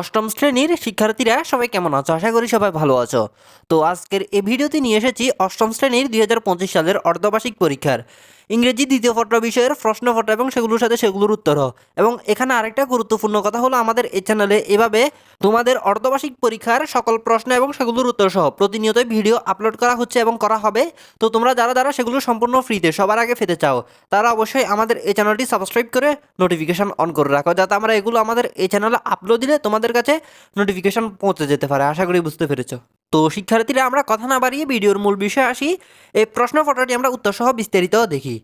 অষ্টম শ্রেণির শিক্ষার্থীরা সবাই কেমন আছো? আশা করি সবাই ভালো আছো। তো আজকের এই ভিডিওতে নিয়ে এসেছি অষ্টম শ্রেণির দুই হাজার পঁচিশ সালের অর্ধবার্ষিক পরীক্ষার। ইংরেজি দ্বিতীয় পত্র বিষয়ের প্রশ্নপত্র এবং সেগুলোর সাথে সেগুলোর উত্তর। এবং এখানে আরেকটা গুরুত্বপূর্ণ কথা হলো আমাদের এই চ্যানেলে এভাবে তোমাদের অর্ধবার্ষিক পরীক্ষার সকল প্রশ্ন এবং সেগুলোর উত্তর সহ প্রতিনিয়ত ভিডিও আপলোড করা হচ্ছে এবং করা হবে। তো তোমরা যারা যারা সেগুলো সম্পূর্ণ ফ্রিতে সবার আগে পেতে চাও, তারা অবশ্যই আমাদের এই চ্যানেলটি সাবস্ক্রাইব করে নোটিফিকেশন অন করে রাখো, যাতে আমরা এগুলো আমাদের এই চ্যানেলে আপলোড দিলে তোমাদের কাছে নোটিফিকেশন পৌঁছে যেতে পারে। আশা করি বুঝতে পেরেছ। তো শিক্ষার্থীরা, আমরা কথা না বাড়িয়ে ভিডিওর মূল বিষয়ে আসি। এই প্রশ্ন ফটোটি আমরা উত্তরসহ বিস্তারিত দেখি।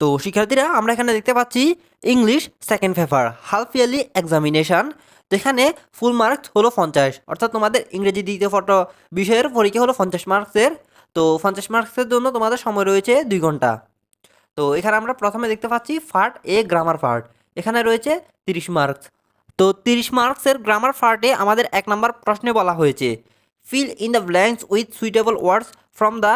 তো শিক্ষার্থীরা, আমরা এখানে দেখতে পাচ্ছি English second paper half yearly examination যেখানে ফুল মার্কস হলো পঞ্চাশ। অর্থাৎ তোমাদের ইংরেজি দ্বিতীয় ফটো বিষয়ের পরীক্ষা হলো পঞ্চাশ মার্কসের তো পঞ্চাশ মার্কসের জন্য তোমাদের সময় রয়েছে দুই ঘণ্টা। তো এখানে আমরা প্রথমে দেখতে পাচ্ছি ফার্ট এ গ্রামার ফার্ট এখানে রয়েছে তিরিশ মার্কস তো তিরিশ মার্কসের গ্রামার ফার্টে আমাদের এক নম্বর প্রশ্নে বলা হয়েছে fill in the blanks with suitable words from the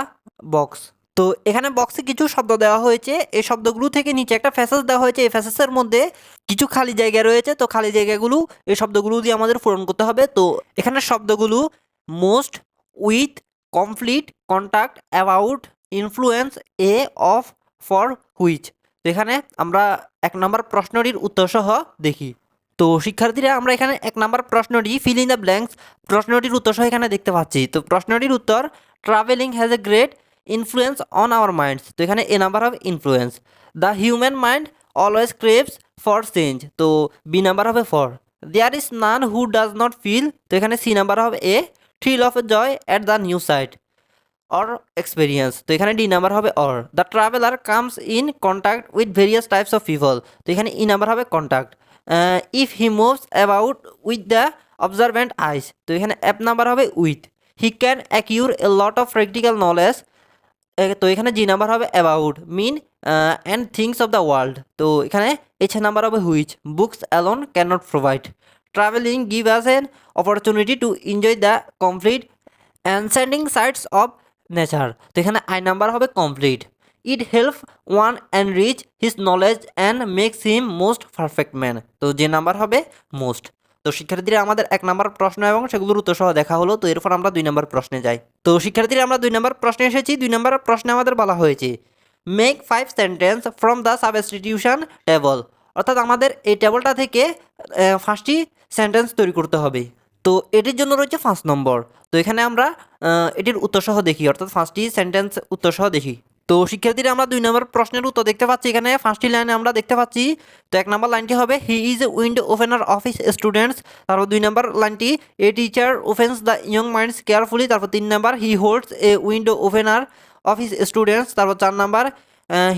box তো এখানে বক্সে কিছু শব্দ দেওয়া হয়েছে। এই শব্দগুলো থেকে নিচে একটা ফ্যাসেজ দেওয়া হয়েছে। এই ফ্যাসেসের মধ্যে কিছু খালি জায়গা রয়েছে। তো খালি জায়গাগুলো, এই শব্দগুলো দিয়ে আমাদের পূরণ করতে হবে। তো এখানে শব্দগুলো most with complete contact about influence a of for which তো এখানে আমরা এক নম্বর প্রশ্নটির উত্তর সহ দেখি। তো শিক্ষার্থীরা, আমরা এখানে এক নম্বর প্রশ্নটি ফিল ইন দ্য ব্ল্যাঙ্কস প্রশ্নটির উত্তর সহ এখানে দেখতে পাচ্ছি। তো প্রশ্নটির উত্তর travelling has a great influence on our minds তো এখানে এ নাম্বার হবে influence the human mind always craves for change তো বি নাম্বার হবে for there is none who does not feel তো এখানে সি নাম্বার হবে a thrill of a joy at the new sight or experience তো এখানে D number হবে or the traveller comes in contact with various types of people তো এখানে E number হবে contact if he moves about with the observant eyes তো এখানে F number হবে with he can acquire a lot of practical knowledge তো এখানে G number হবে about men and things of the world তো এখানে H number হবে which books alone can not provide travelling give us an opportunity to enjoy the complete ascending sights of nature তো এখানে I number হবে complete it help one and rich his knowledge and makes him most perfect man তো যে number হবে most তো শিক্ষার্থীরা, আমাদের এক নম্বর প্রশ্ন এবং সেগুলোর উত্তর সহ দেখা হলো। তো এরপর আমরা দুই নম্বর প্রশ্নে যাই। তো শিক্ষার্থীরা, আমরা দুই নম্বর প্রশ্নে এসেছি। দুই নম্বর প্রশ্নে আমাদের বলা হয়েছে make five sentence from the substitution table অর্থাৎ আমাদের এই টেবলটা থেকে ফার্স্টটি সেন্টেন্স তৈরি করতে হবে। তো এটির জন্য রয়েছে পাঁচ নম্বর তো এখানে আমরা এটির উত্তর সহ দেখি। অর্থাৎ ফার্স্টটি সেন্টেন্স উত্তর সহ দেখি। তো শিক্ষার্থীরা, আমরা দুই নম্বর প্রশ্নের উত্তর দেখতে পাচ্ছি এখানে। ফার্স্টটি লাইনে আমরা দেখতে পাচ্ছি, তো এক নম্বর লাইনটি হবে he is a window opener of his students তারপর দুই নম্বর লাইনটি a teacher opens the young minds carefully তারপর তিন নম্বর he holds a window opener of his students তারপর চার নম্বর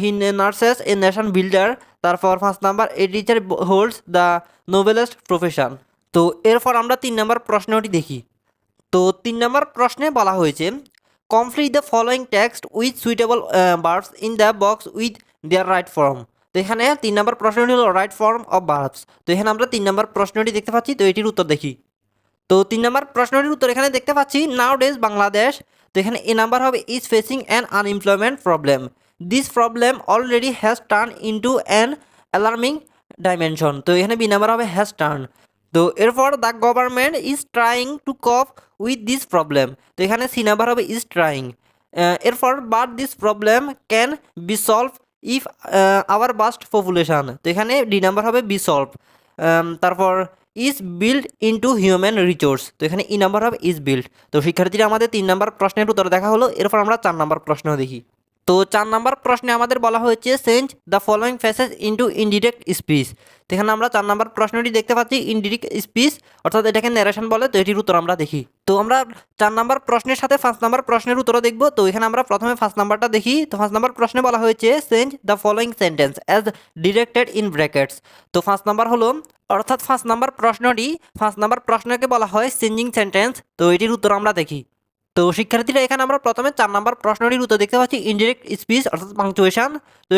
he nurses a nation builder তারপর পাঁচ number a teacher holds the noblest profession তো এরপর আমরা তিন নম্বর প্রশ্নটি দেখি। তো তিন নম্বর প্রশ্নে বলা হয়েছে complete the following text with suitable verbs in the box with their right form তো এখানে তিন নম্বর প্রশ্নটি হলো রাইট ফর্ম অফ বার্বস তো এখানে আমরা তিন নম্বর প্রশ্নটি দেখতে পাচ্ছি, তো এটির উত্তর দেখি। তো তিন নম্বর প্রশ্নটির উত্তর এখানে দেখতে পাচ্ছি নাও ডেজ বাংলাদেশ তো এখানে এ নাম্বার হবে is facing an unemployment problem this problem already has turn into an alarming dimension তো এখানে বি নাম্বার হবে হ্যাজ টার্ন তো এরপর the government is trying to cope with this problem তো এখানে সি নাম্বার হবে is trying এরপর but this problem can be solve if our vast population তো এখানে ডি নাম্বার হবে বি সলভ তারপর is build into human resource তো এখানে ই নাম্বার হবে ইজ বিল্ড তো শিক্ষার্থীরা আমাদের তিন নাম্বার প্রশ্নের উত্তর দেখা হলো, এরপর আমরা চার নাম্বার প্রশ্ন দেখি। তো চার নাম্বার প্রশ্নে আমাদের বলা হয়েছে change the following faces into indirect speech এখানে আমরা চার নাম্বার প্রশ্নটি দেখতে পাচ্ছি ইনডিরেক্ট স্পিচ অর্থাৎ এটাকে ন্যারেশন বলে, তো এটির উত্তর আমরা দেখি। তো আমরা চার নাম্বার প্রশ্নের সাথে পাঁচ নাম্বার প্রশ্নের উত্তর দেখব, তো এখানে আমরা প্রথমে ফার্স্ট নাম্বারটা দেখি। তো পাঁচ নাম্বার প্রশ্নে বলা হয়েছে change the following sentence as directed in brackets তো পাঁচ নাম্বার হলো, অর্থাৎ পাঁচ নাম্বার প্রশ্নটি পাঁচ নাম্বার প্রশ্নকে বলা হয় চেঞ্জিং সেন্টেন্স তো এটির উত্তর আমরা দেখি। তো শিক্ষার্থীরা, এখানে আমরা প্রথমে চার নাম্বার প্রশ্নটির উত্তর দেখতে পাচ্ছি ইনডিরেক্ট স্পিচ অর্থাৎ পাংচুয়েশন তো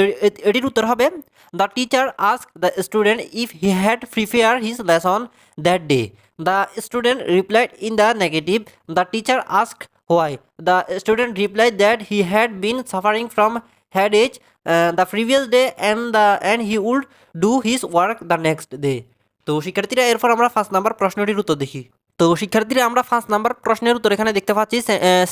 এটির উত্তর হবে the teacher ask the student if he had prepare his lesson that day the student replied in the negative the teacher ask why the student replied that he had been suffering from headache the previous day and the and he would do his work the next day তো শিক্ষার্থীরা, এরপর আমরা first number প্রশ্নটির উত্তর দেখি। তো শিক্ষার্থীরা, আমরা ফার্স্ট নাম্বার প্রশ্নের উত্তর এখানে দেখতে পাচ্ছি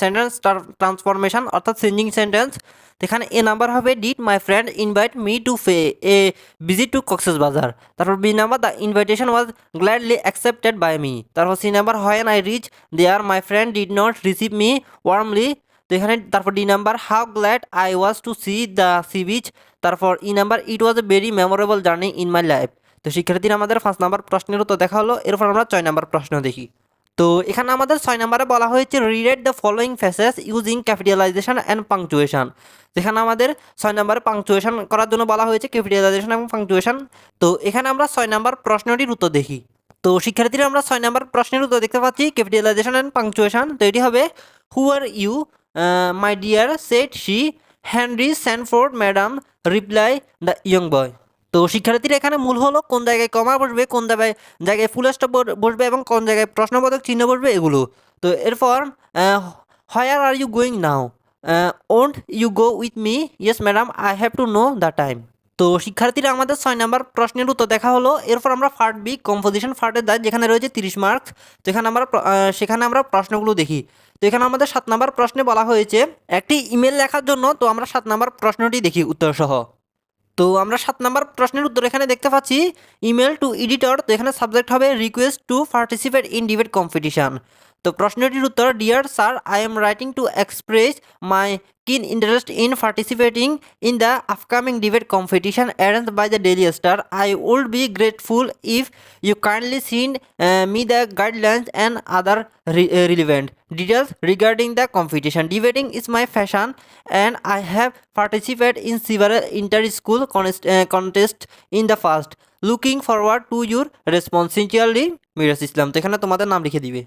সেন্টেন্স ট্রান্সফরমেশন অর্থাৎ চেঞ্জিং সেন্টেন্স এখানে এ নাম্বার হবে did my friend invite me to pay a visit to Cox's Bazar তারপর B number the invitation was gladly accepted by me তারপর C number when I reach there my friend did not receive me warmly তো এখানে, তারপর D number how glad I was to see the sea beach তারপর E number it was a very memorable journey in my life তো শিক্ষার্থীরা আমাদের পাঁচ number প্রশ্নের উত্তর দেখা হলো, এরপর আমরা ছয় নাম্বার প্রশ্ন দেখি। তো এখানে আমাদের ছয় নম্বরে বলা হয়েছে read the following faces using capitalization and punctuation যেখানে আমাদের ছয় নম্বরে পাংচুয়েশন করার জন্য বলা হয়েছে ক্যাপিটালাইজেশন এবং পাংচুয়েশন তো এখানে আমরা ছয় নম্বর প্রশ্নটির উত্তর দেখি। তো শিক্ষার্থীরা, আমরা ছয় নম্বর প্রশ্নের উত্তর দেখতে পাচ্ছি ক্যাপিটালাইজেশন অ্যান্ড পাংচুয়েশন তো এটি হবে who are you my dear said she Henry Sanford madam reply the young boy তো শিক্ষার্থীরা এখানে মূল হলো কোন জায়গায় কমা বসবে, কোন জায়গায় ফুল স্টপ বসবে এবং কোন জায়গায় প্রশ্নবোধক চিহ্ন বসবে এগুলো। তো এরপর where are you going now won't you go with me yes madam I have to know the time তো শিক্ষার্থীরা আমাদের ছয় নাম্বার প্রশ্নের উত্তর দেখা হলো। এরপর আমরা ফার্ট বি কম্পোজিশন ফার্টের দায় যেখানে রয়েছে তিরিশ মার্কস তো এখানে আমরা সেখানে আমরা প্রশ্নগুলো দেখি। তো এখানে আমাদের সাত নাম্বার প্রশ্নে বলা হয়েছে, একটি ইমেল লেখার জন্য, তো আমরা সাত নাম্বার প্রশ্নটি দেখি উত্তর সহ তো আমরা সাত নাম্বার প্রশ্নের উত্তর এখানে দেখতে পাচ্ছি ইমেল টু এডিটর তো এখানে সাবজেক্ট হবে request to participate in debate competition তো প্রশ্নটির উত্তর dear sir I am writing to express my keen interest in participating in the upcoming debate competition arrange by the Daily Star I would be grateful if you kindly send me the guidelines and other relevant details regarding the competition debating is my passion and I have participate in several inter school contest in the first looking forward to your response sincerely Miraj Islam তো এখানে তোমাদের নাম লিখে দিবে।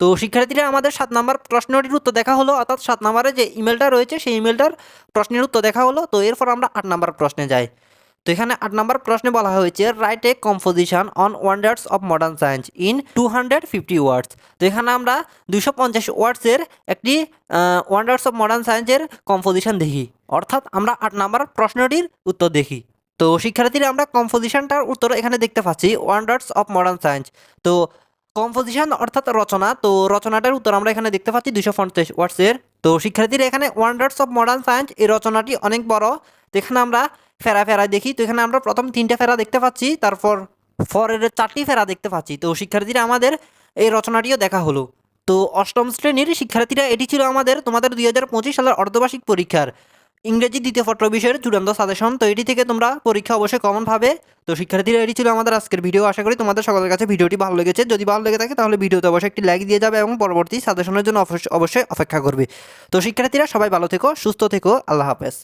তো শিক্ষার্থীরা আমাদের সাত নাম্বার প্রশ্নটির উত্তর দেখা হলো, অর্থাৎ সাত নাম্বারে যে ইমেলটা রয়েছে, সেই ইমেলটার প্রশ্নের উত্তর দেখা হলো। তো এরপর আমরা আট নাম্বার প্রশ্নে যাই। তো এখানে আট নাম্বার প্রশ্নে বলা হয়েছে write a composition on wonders of modern science in two hundred fifty words তো এখানে আমরা দুশো পঞ্চাশ ওয়ার্ডসের একটি ওয়ান্ডার্স অফ মডার্ন সায়েন্সের কম্পোজিশন দেখি। অর্থাৎ আমরা আট নাম্বার প্রশ্নটির উত্তর দেখি। তো শিক্ষার্থীরা আমরা কম্পোজিশনটার উত্তর এখানে দেখতে পাচ্ছি ওয়ান্ডার্স অফ মডার্ন সায়েন্স তো কম্পোজিশন অর্থাৎ রচনা, তো রচনাটার উত্তর আমরা এখানে দেখতে পাচ্ছি দুশো পঞ্চাশ ওয়ার্ডসের। তো শিক্ষার্থীরা এখানে ওয়ান্ডার্স অফ মডার্ন সায়েন্স এই রচনাটি অনেক বড়। তো এখানে আমরা ফেরা ফেরা দেখি। তো এখানে আমরা প্রথম তিনটে ফেরা দেখতে পাচ্ছি, তারপর ফরের চারটি ফেরা দেখতে পাচ্ছি। তো শিক্ষার্থীরা আমাদের এই রচনাটিও দেখা হলো। তো অষ্টম শ্রেণির শিক্ষার্থীরা, এটি ছিল আমাদের তোমাদের দুই হাজার পঁচিশ সালের অর্ধবার্ষিক পরীক্ষার। ইংরেজি দ্বিতীয় পত্র বিষয়ের চূড়ান্ত সাজেশন তো এটি থেকে তোমরা পরীক্ষা অবশ্যই কমন পাবে। তো শিক্ষার্থীরা, এটি ছিল আমাদের আজকের ভিডিও আশা করি তোমাদের সকলের কাছে ভিডিওটি ভালো লেগেছে। যদি ভালো লেগে থাকে, তাহলে ভিডিওতে অবশ্যই একটি লাইক দিয়ে যাবে এবং পরবর্তী সাজেশনের জন্য অবশ্যই অপেক্ষা করবে। তো শিক্ষার্থীরা, সবাই ভালো থেকো, সুস্থ থেকো। আল্লাহ হাফেজ।